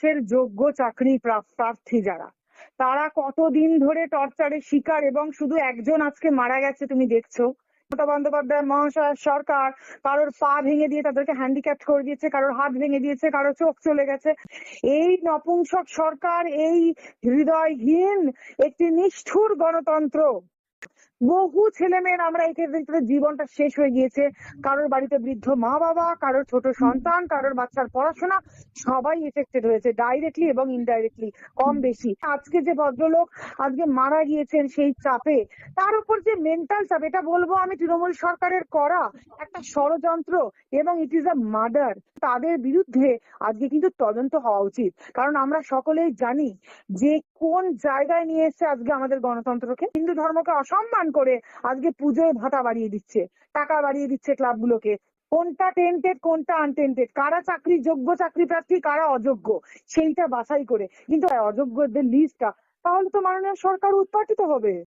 সে যোগ্য চাকরি প্রা- প্রার্থী যারা। তারা কতদিন ধরে টর্চারের শিকার এবং শুধু একজন আজকে মারা গেছে তুমি দেখছ। মমতা বন্দ্যোপাধ্যায়, মহাশয়, সরকার, কারোর পা ভেঙে দিয়ে তাদেরকে হ্যান্ডিক্যাপ করে দিয়েছে, কারোর হাত ভেঙে দিয়েছে, কারোর চোখ চলে গেছে। এই নপুংসক সরকার, এই হৃদয়হীন একটি নিষ্ঠুর গণতন্ত্র বহু ছেলে মেয়ের আমরা এখানে ভিতরে জীবনটা শেষ হয়ে গিয়েছে। কারোর বাড়িতে বৃদ্ধ মা বাবা কারোর ছোট সন্তান, কারোর বাচ্চার পড়াশোনা, সবাই এফেক্টেড হয়েছে ডাইরেক্টলি এবং ইনডাইরেক্টলি কম বেশি। আজকে যে ভদ্রলোক আজকে মারা গিয়েছেন সেই চাপে, তার উপর যে মেন্টাল চাপ, এটা বলব আমি তৃণমূল সরকারের করা একটা ষড়যন্ত্র এবং ইট ইজ আ মার্ডার তাদের বিরুদ্ধে আজকে কিন্তু তদন্ত হওয়া উচিত। কারণ আমরা সকলেই জানি যে কোন জায়গায় নিয়ে এসছে আজকে আমাদের গণতন্ত্রকে হিন্দু ধর্মকে অসম্মান করে আজকে পুজোয় ভাতা বাড়িয়ে দিচ্ছে, টাকা বাড়িয়ে দিচ্ছে ক্লাবগুলোকে। কোনটা টেন্টেড কোনটা আনটেন্টেড কারা চাকরি, যোগ্য চাকরি প্রার্থী, কারা অযোগ্য? সেইটা বাছাই করে। কিন্তু অযোগ্যদের লিস্টটা তাহলে তো মাননীয় সরকার উৎপাটিত হবে।